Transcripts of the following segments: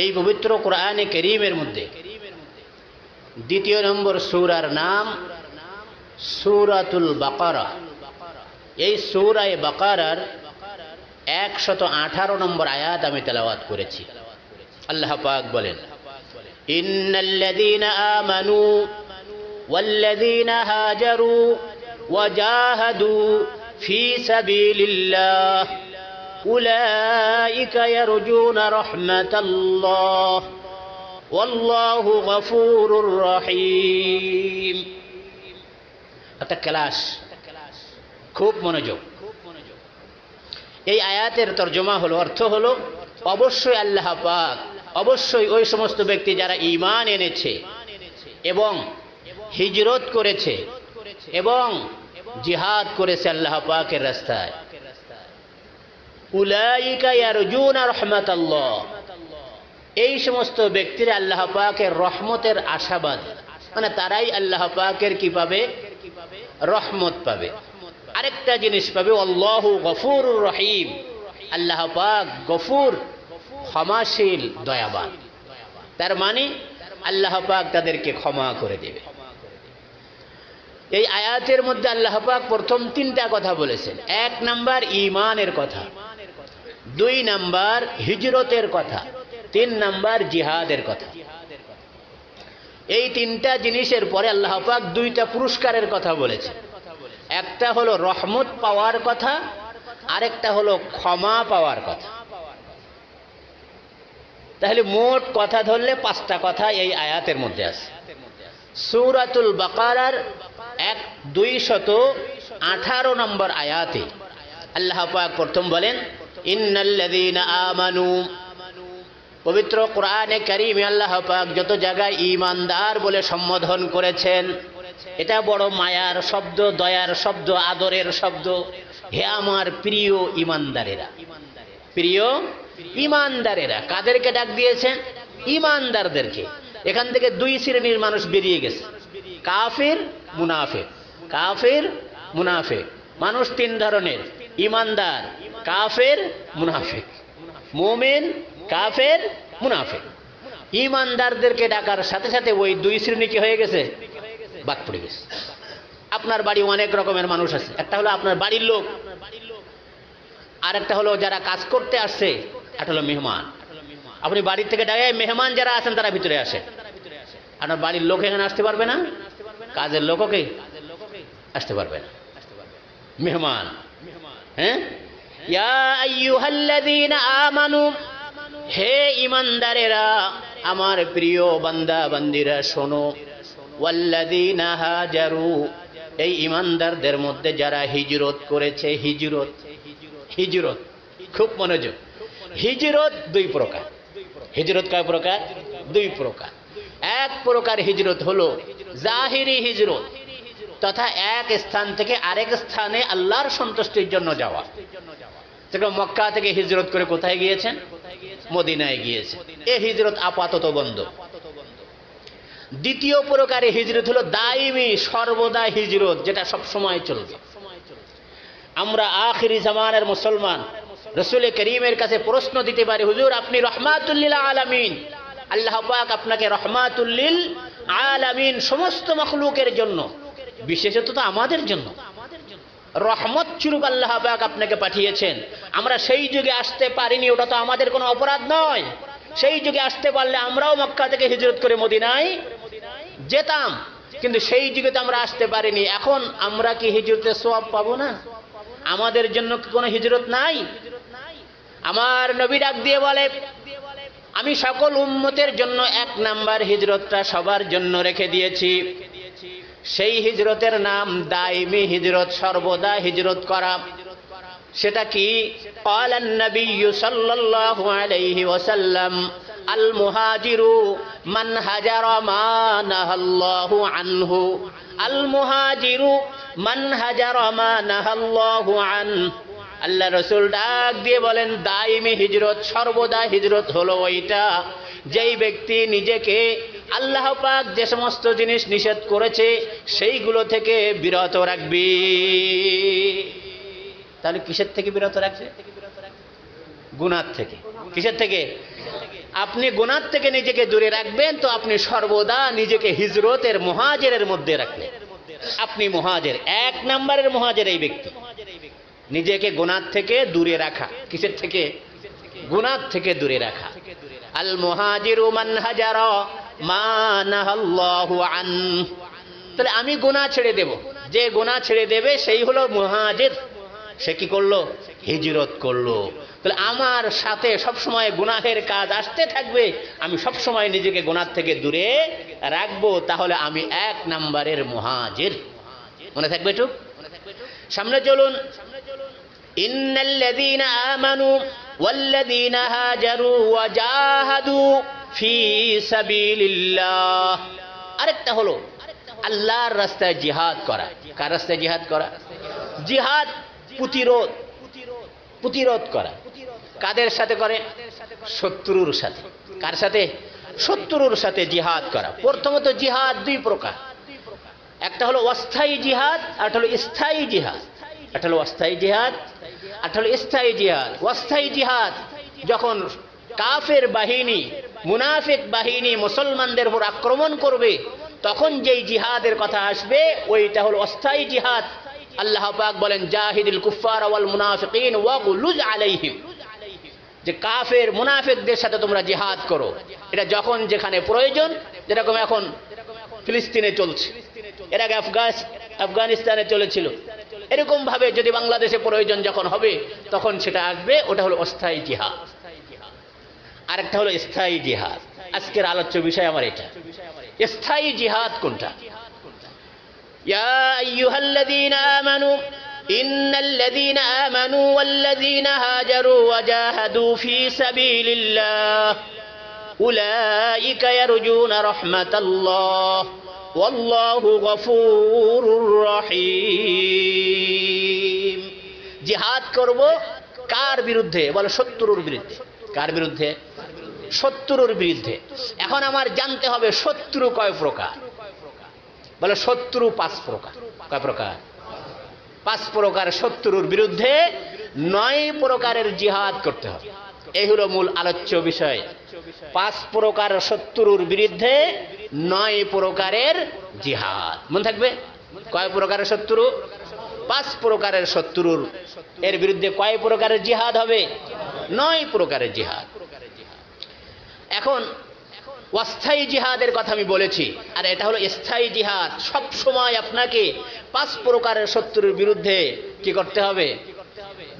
এই পবিত্র কোরআনে করিমের মধ্যে। দ্বিতীয় নম্বর সুরার নাম সুরাতুল বাকারা। এই সুরায় বাকারার একশত আঠারো নম্বর আয়াত আমি তেলাওয়াত করেছি। আল্লাহ পাক বলেন, ইন্নাল্লাযীনা আমানু ওয়াল্লাযীনা হাজারু ওয়াজাহাদু ফি সাবিলিল্লাহ। أولئك يرجون رحمة الله والله غفور رحيم একটা ক্লাস খুব মনোযোগ এই আয়াতের তর্জমা হলো অর্থ হলো অবশ্যই আল্লাহ পাক অবশ্যই ওই সমস্ত ব্যক্তি যারা ঈমান এনেছে এবং হিজরত করেছে এবং জিহাদ করেছে আল্লাহ পাকের রাস্তায় এই সমস্ত ব্যক্তিরা আল্লাহ পাকের রহমতের আশাবাদ। মানে তারাই আল্লাহ পাকের কি পাবে? রহমত পাবে। আরেকটা জিনিস পাবে, আল্লাহ গফুর রহিম। আল্লাহ পাক গফুর, ক্ষমাশীল, দয়াবান। তার মানে আল্লাহ পাক তাদেরকে ক্ষমা করে দেবে। এই আয়াতের মধ্যে আল্লাহ পাক প্রথম তিনটা কথা বলেছেন। এক নাম্বার ইমানের কথা। দুই নাম্বার হিজরতের কথা, তিন নাম্বার জিহাদের কথা। এই তিনটা জিনিসের পরে আল্লাহ পাক দুইটা পুরস্কারের কথা বলেছেন একটা হলো রহমত পাওয়ার কথা, আরেকটা হলো ক্ষমা পাওয়ার কথা। তাহলে মোট কথা ধরলে পাঁচটা কথা এই আয়াতের মধ্যে আছে। সূরাতুল বাকারার এক দুই শত আঠারো নম্বর আয়াতে আল্লাহ পাক প্রথম বলেন পবিত্র কোরআনে কারিমে আল্লাহ পাক যত জায়গায় ইমানদার বলে সম্বোধন করেছেন, এটা বড় মায়ার শব্দ, দয়ার শব্দ, আদরের শব্দ। হে আমার প্রিয় ইমানদারেরা প্রিয় ইমানদারেরা কাদেরকে ডাক দিয়েছেন? ইমানদারদেরকে এখান থেকে দুই শ্রেণির মানুষ বেরিয়ে গেছে। কাফের মুনাফে কাফের মুনাফে মানুষ তিন ধরনের ইমানদার কাফের মুনাফেক। মোমেন, কাফের, মুনাফেক। ইমানদারদেরকে ডাকার সাথে সাথে ওই দুই শ্রেণি কি হয়ে গেছে? বাদ পড়ে গেছে। আপনার বাড়ি অনেক রকমের মানুষ আছে। একটা হলো আপনার বাড়ির লোক। আর একটা হলো যারা কাজ করতে আসছে, একটা হলো মেহমান। আপনি বাড়ির থেকে ডাকে মেহমান যারা আছেন তারা ভিতরে আসে। আপনার বাড়ির লোক এখানে আসতে পারবে না? কাজের লোকও কি? আসতে পারবে না। মেহমান। হ্যাঁ? আমানু, হে ইমানদারেরা আমার প্রিয় বান্দা বান্দিরা শোনো। ওয়াল্লাযীনা হাজারু, এই ইমানদারদের মধ্যে যারা হিজরত করেছে, হিজরত হিজরত, খুব মনোযোগ। হিজরত দুই প্রকার। হিজরত কয় প্রকার? দুই প্রকার। এক প্রকার হিজরত হলো জাহিরি হিজরত, তথা এক স্থান থেকে আরেক স্থানে আল্লাহর সন্তুষ্টির জন্য যাওয়া। যেরকম মক্কা থেকে হিজরত করে কোথায় গিয়েছেন? মদিনায় গিয়েছে। এ হিজরত আপাতত বন্ধ। দ্বিতীয় প্রকারে হিজরত হলো দাইমি, সর্বদা হিজরত, যেটা সব সময় চলবে। আমরা আখিরি জামানের মুসলমান। রসুল করিমের কাছে প্রশ্ন দিতে পারি, হুজুর, আপনি রহমাতুল্লিল আলামিন, আল্লাহ পাক আপনাকে রহমাতুল্লিল আলামিন সমস্ত মখলুকের জন্য, বিশেষত তো আমাদের জন্য রহমত চুরুক আল্লাহ পাক আপনাকে পাঠিয়েছেন। আমরা সেই যুগে আসতে পারিনি, ওটা তো আমাদের কোনো অপরাধ নয়। সেই যুগে আসতে পারলে আমরাও মক্কা থেকে হিজরত করে মদিনায় যেতাম। কিন্তু সেই যুগে তো আমরা আসতে পারিনি। এখন আমরা কি হিজরতের সব পাবো না? আমাদের জন্য কোনো হিজরত নাই? আমার নবী ডাক দিয়ে বলে, আমি সকল উম্মতের জন্য এক নাম্বার হিজরতটা সবার জন্য রেখে দিয়েছি। সেই হিজরতের নাম দাইমি হিজরত সর্বদা হিজরত করা সেটা কি قال النبي صلى الله عليه وسلم المهاجر من هجر ما نهى الله عنه المهاجر من هجر ما نهى الله عنه আল্লাহ রসুল ডাক দিয়ে বলেন দাইমি হিজরত সর্বদা হিজরত হলো ওইটা যেই ব্যক্তি নিজেকে আল্লাহ পাক যে সমস্ত জিনিস নিষেধ করেছে, সেইগুলো থেকে বিরত রাখবি। তাহলে কিসের থেকে বিরত রাখছে? গুনার থেকে। কিসের থেকে? আপনি গুনার থেকে নিজেকে দূরে রাখবেন, তো আপনি সর্বদা নিজেকে হিজরতের মহাজেরের মধ্যে রাখবেন। আপনি মহাজের, এক নম্বরের মহাজের এই ব্যক্তি। নিজেকে গুনার থেকে দূরে রাখা। কিসের থেকে? গুনার থেকে দূরে রাখা। আল মুহাজিরু মান হাজারা। আন। তাহলে আমি গোনা ছেড়ে দেব। যে গোনা ছেড়ে দেবে, সেই হলো মহাজেদ সে কি করল? হিজরত করল। তাহলে আমার সাথে সবসময় গুনাহের কাজ আসতে থাকবে। আমি সবসময় নিজেকে গোনার থেকে দূরে রাখব। তাহলে আমি এক নাম্বারের মহাজের। মনে থাকবে একটু? সামনে চলুন। ইন্নাল্লাযীনা আমানু ওয়াল্লাযীনা হাজারু ওয়া জাহাদু। আরেকটা হলো আল্লাহর রাস্তায় জিহাদ করা। কার রাস্তায় জিহাদ করা? জিহাদ প্রতিরোধ। প্রতিরোধ করা। কাদের সাথে করে? শত্রুর সাথে। কার সাথে? শত্রুর সাথে জিহাদ করা। প্রথমত জিহাদ দুই প্রকার। একটা হলো অস্থায়ী জিহাদ, আর হলো স্থায়ী জিহাদ। একটা হলো অস্থায়ী জিহাদ, আর হলো স্থায়ী জিহাদ। অস্থায়ী জিহাদ যখন কাফের বাহিনী মুনাফিক বাহিনী মুসলমানদের উপর আক্রমণ করবে, তখন যেই জিহাদের কথা আসবে, ওইটা হল অস্থায়ী জিহাদ। আল্লাহ পাক বলেন, জাহিদুল কুফার ওয়াল মুনাফিকিন ওয়াগুলুজ আলাইহিম। যে কাফের মুনাফিকদের সাথে তোমরা জিহাদ করো। এটা যখন যেখানে প্রয়োজন, যেরকম এখন ফিলিস্তিনে চলছে। এর আগে আফগাস, আফগানিস্তানে চলেছিল। এরকম ভাবে যদি বাংলাদেশে প্রয়োজন যখন হবে, তখন সেটা আসবে, ওটা হলো অস্থায়ী জিহাদ। আরেকটা হলো স্থায়ী জিহাদ আজকের আলোচ্য বিষয় আমার এটা স্থায়ী জিহাদ কোনটা يا أيها الذين آمنوا إن الذين آمنوا والذين هاجروا وجاهدوا في سبيل الله أولئك يرجون رحمة الله والله غفور رحيم জিহাদ করব কার বিরুদ্ধে বলে শত্রুর বিরুদ্ধে কার বিরুদ্ধে শত্রুর বিরুদ্ধে। এখন আমার জানতে হবে শত্রু কয় প্রকার? বলে শত্রু পাঁচ প্রকার। কয় প্রকার? পাঁচ প্রকার শত্রুর বিরুদ্ধে নয় প্রকারের জিহাদ করতে হবে। এই হলো মূল আলোচ্য বিষয়। পাঁচ প্রকার শত্রুর বিরুদ্ধে নয় প্রকারের জিহাদ। মনে থাকবে? কয় প্রকারের শত্রু? পাঁচ প্রকারের শত্রুর। এর বিরুদ্ধে কয় প্রকারের জিহাদ হবে? নয় প্রকারের জিহাদ। এখন অস্থায়ী জিহাদের কথা আমি বলেছি। আর এটা হলো স্থায়ী জিহাদ। সব সময় আপনাকে পাঁচ প্রকারের শত্রুর বিরুদ্ধে কি করতে হবে?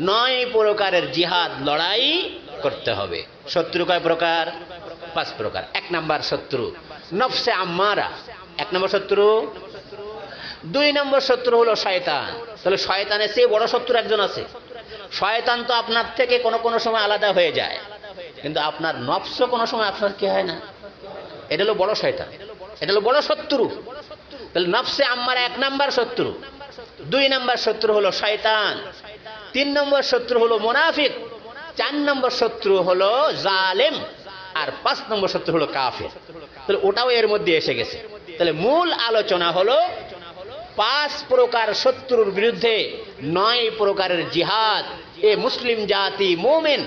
নয় প্রকারের জিহাদ লড়াই করতে হবে। শত্রু কয় প্রকার? পাঁচ প্রকার। এক নাম্বার শত্রু নফসে আম্মারা। এক নম্বর শত্রু দুই নম্বর শত্রু হলো শয়তান। তাহলে শয়তানের চেয়ে বড় শত্রু একজন আছে। শয়তান তো আপনার থেকে কোনো কোনো সময় আলাদা হয়ে যায়। কিন্তু আপনার নফস কোনো সময় আপনার কি হয় না? এটা হলো বড় শয়তান। এটা হলো বড় শত্রু। তাহলে নফসে আমার এক নাম্বার শত্রু। দুই নাম্বার শত্রু হলো শয়তান। তিন নম্বর শত্রু হলো মোনাফিক। চার নম্বর শত্রু হলো জালেম। আর পাঁচ নম্বর শত্রু হলো কাফের। তাহলে ওটাও এর মধ্যে এসে গেছে। তাহলে মূল আলোচনা হলো পাঁচ প্রকার শত্রুর বিরুদ্ধে নয় প্রকারের জিহাদ। এ মুসলিম জাতি মোমেন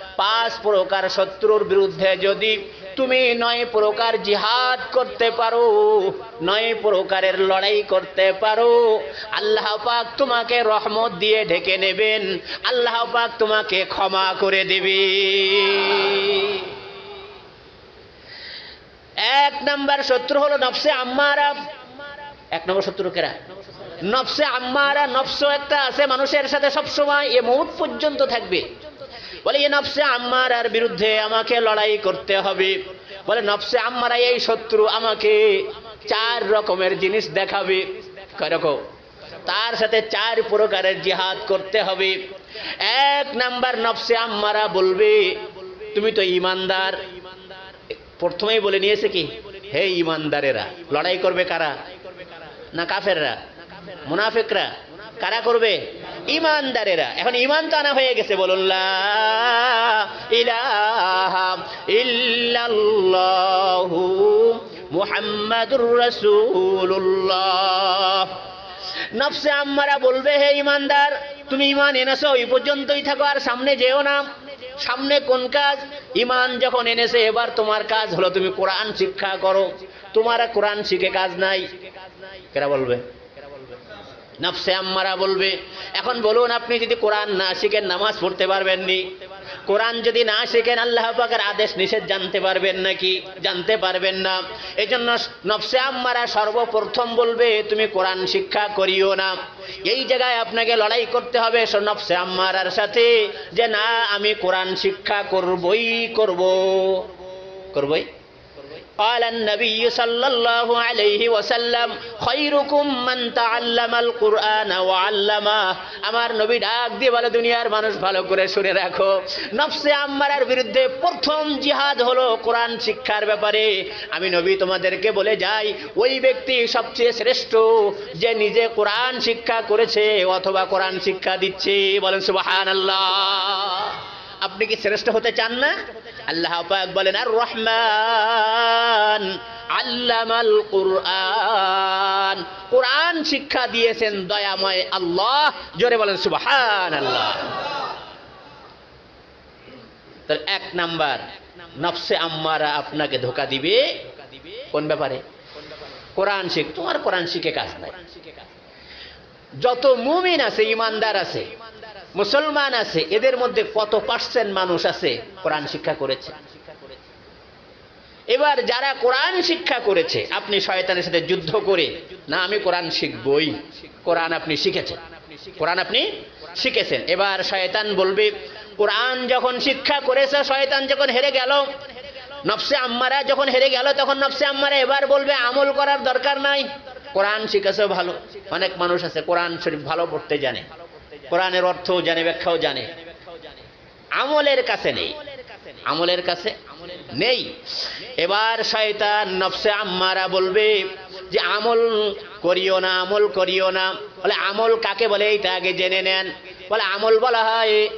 পাঁচ প্রকার শত্রুর বিরুদ্ধে যদি তুমি নয় প্রকার জিহাদ করতে পারো, নয় প্রকারের লড়াই করতে পারো, আল্লাহ পাক তোমাকে রহমত দিয়ে ঢেকে নেবেন, আল্লাহ পাক তোমাকে ক্ষমা করে দেবে। এক নাম্বার শত্রু হলো নফসে আম্মারা। এক নম্বর শত্রু কেরা? নফসে আম্মারা নফস একটা আছে, মানুষের সাথে সবসময় এ মুহূর্ত পর্যন্ত থাকবে। বলে, এ নফসে আম্মারার বিরুদ্ধে আমাকে লড়াই করতে হবে। বলে, নফসে আম্মারা এই শত্রু আমাকে চার রকমের জিনিস দেখাবে। কয়রকম তার সাথে চার প্রকারের জিহাদ করতে হবে। এক নাম্বার, নফসে আম্মারা বলবে, তুমি তো ইমানদার। প্রথমেই বলে নিয়েছে কি? হে ইমানদারেরা, লড়াই করবে কারা? না কাফেররা? মুনাফিকরা? কারা করবে? ইমানদারেরা, এখন ইমান তো আনা হয়ে গেছে, বলুন মুহাম্মাদুর রাসূলুল্লাহ। নফসে আম্মারা বলবে, হে ইমানদার, তুমি ইমান এনেছো ওই পর্যন্তই থাকো, আর সামনে যেও না। সামনে কোন কাজ? ইমান যখন এনেছে, এবার তোমার কাজ হলো তুমি কোরআন শিক্ষা করো। তোমার কোরআন শিখে কাজ নাই। কেরা বলবে নফসে আম্মারা বলবে, এখন বলুন আপনি যদি কোরআন না শিখেন, নামাজ পড়তে পারবেন নি? কোরআন যদি না শিখেন, আল্লাহ পাকের আদেশ নিষেধ জানতে পারবেন নাকি? জানতে পারবেন না। এই জন্য নফসে আম্মারা সর্বপ্রথম বলবে, তুমি কোরআন শিক্ষা করিও না। এই জায়গায় আপনাকে লড়াই করতে হবে নফসে আম্মারার সাথে যে না, আমি কোরআন শিক্ষা করবই, করব। করবই? قال النبي صلى الله عليه وسلم خيركم من تعلم القرآن وعلمه আমার নবী ডাক দিয়ে বলে দুনিয়ার মানুষ ভালো করে শুনে রাখো নফসে আম্মারার বিরুদ্ধে প্রথম জিহাদ হলো কোরআন শিক্ষার ব্যাপারে আমি নবী তোমাদেরকে বলে যাই ওই ব্যক্তি সবচেয়ে শ্রেষ্ঠ যে নিজে কোরআন শিক্ষা করেছে অথবা কোরআন শিক্ষা দিচ্ছে বলেন সুবহানাল্লাহ আপনি কি শ্রেষ্ঠ হতে চান না? আল্লাহ বলেন আর রহমান আল্লামাল কুরআন। কোরআন শিক্ষা দিয়েছেন দয়াময় আল্লাহ। জোরে বলেন সুবহান আল্লাহ তার এক নাম্বার, নফসে আম্মারা আপনাকে ধোকা দিবে। কোন ব্যাপারে? কোরআন শিখ, তোমার কোরআন শিখে কাজ নাই। যত মুমিন আছে, ইমানদার আছে মুসলমান আছে, এদের মধ্যে কত পার্সেন্ট মানুষ আছে কোরআন শিক্ষা করেছে? এবার যারা কোরআন শিক্ষা করেছে, আপনি শয়তানের সাথে যুদ্ধ করে, না আমি কোরআন শিখবই, কোরআন আপনি শিখেছেন। কোরআন আপনি শিখেছেন। এবার শয়তান বলবে, কোরআন যখন শিক্ষা করেছে, শয়তান যখন হেরে গেল, নফসে আম্মারা যখন হেরে গেল, তখন নফসে আম্মারা এবার বলবে, আমল করার দরকার নাই। কোরআন শিখেছে ভালো, অনেক মানুষ আছে, কোরআন শরীফ ভালো পড়তে জানে। কোরআনের অর্থও জানে, ব্যাখ্যাও জানে। আমলের কাছে নেই। আমলের কাছে নেই। এবার শয়তান নফসে আম্মারা বলবে যে, আমল করিও না, আমল করিও না। বলে, আমল কাকে বলে? এইটা আগে জেনে নেন। বলে, আমল বলা হয়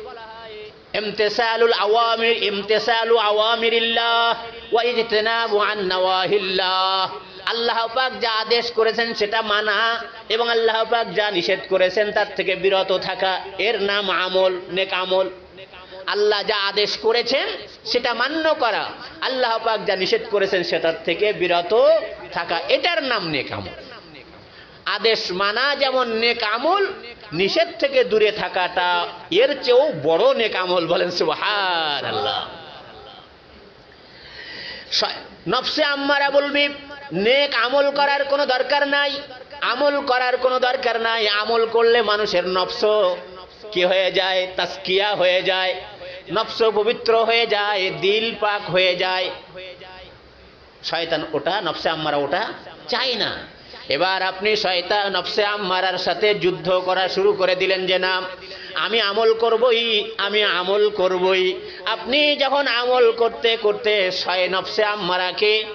ইমতিসালুল আওয়ামির, ইমতিসালু আওয়ামিরিল্লাহ ওয়া ইজতিনাবু আন নাওয়াহিল্লাহ। আল্লাহ পাক যা আদেশ করেছেন সেটা মানা এবং আল্লাহ পাক যা নিষেধ করেছেন তার থেকে বিরত থাকা। এর নাম আমল, নেক আমল। আল্লাহ যা আদেশ করেছেন সেটা মান্য করা। আল্লাহ পাক যা নিষেধ করেছেন সেটার থেকে বিরত থাকা। এটার নাম নেক আমল। আদেশ মানা যেমন নেক আমল, নিষেধ থেকে দূরে থাকাটা এর চেয়েও বড় নেক আমল বলেন সুবহান আল্লাহ নফসে আম্মারা বলবি নেক আমল করার কোনো দরকার নাই, আমল করার কোনো দরকার নাই। আমল করলে মানুষের নফস কি হয়ে যায়? তাস্কিয়া হয়ে যায়, নফস পবিত্র হয়ে যায়, দিল পাক হয়ে যায়। শয়তান ওটা, নফসে আম্মারা ওটা চাই না। এবার আপনি শয়তান, নফসে আম্মারার সাথে যুদ্ধ করা শুরু করে দিলেন যে, না, আমি আমল করবই, আমি আমল করবই। আপনি যখন আমল করতে করতে শয়, নফসে আম্মারাকে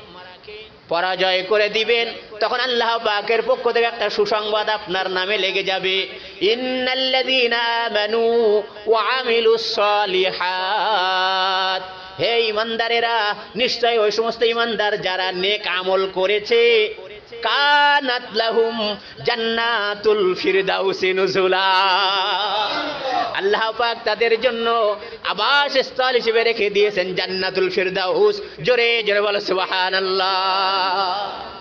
পরাজয় করে দিবেন, তখন আল্লাহ পাকের পক্ষ থেকে একটা সুসংবাদ আপনার নামে লেগে যাবে। হে ইমানদারেরা, নিশ্চয় ওই সমস্ত ইমানদার যারা নেক আমল করেছে, কানাত লাহুম জান্নাতুল ফিরদাউসি নুজুলা। আল্লাহ পাক তাদের জন্য আবাস স্থল হিসেবে রেখে দিয়েছেন জান্নাতুল ফিরদাউস। জোরে জোরে বলো, সুবহানাল্লাহ।